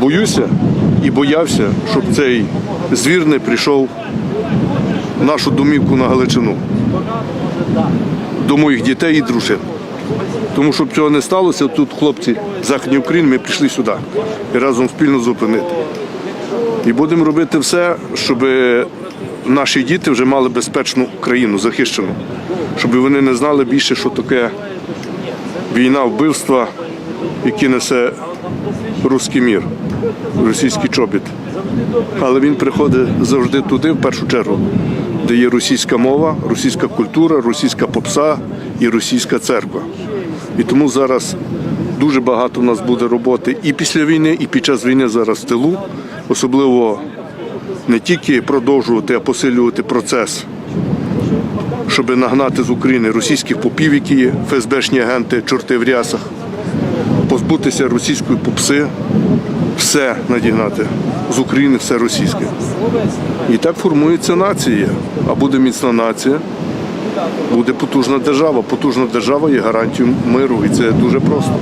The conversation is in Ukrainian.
боюся і боявся, щоб цей звір не прийшов в нашу домівку на Галичину до моїх дітей і дружин. Тому щоб цього не сталося, тут хлопці з Західної України ми прийшли сюди і разом спільно зупинити. І будемо робити все, щоб наші діти вже мали безпечну країну, захищену, щоб вони не знали більше, що таке війна, вбивства, які несе руський мір, російський чобіт. Але він приходить завжди туди, в першу чергу, де є російська мова, російська культура, російська попса і російська церква. І тому зараз дуже багато в нас буде роботи і після війни, і під час війни зараз в тилу, особливо не тільки продовжувати, а посилювати процес, щоб нагнати з України російських попів, які є ФСБшні агенти, чорти в рясах, позбутися російської попси, все надігнати з України, все російське. І так формується нація. А буде міцна нація, буде потужна держава. Потужна держава є гарантією миру, і це дуже просто.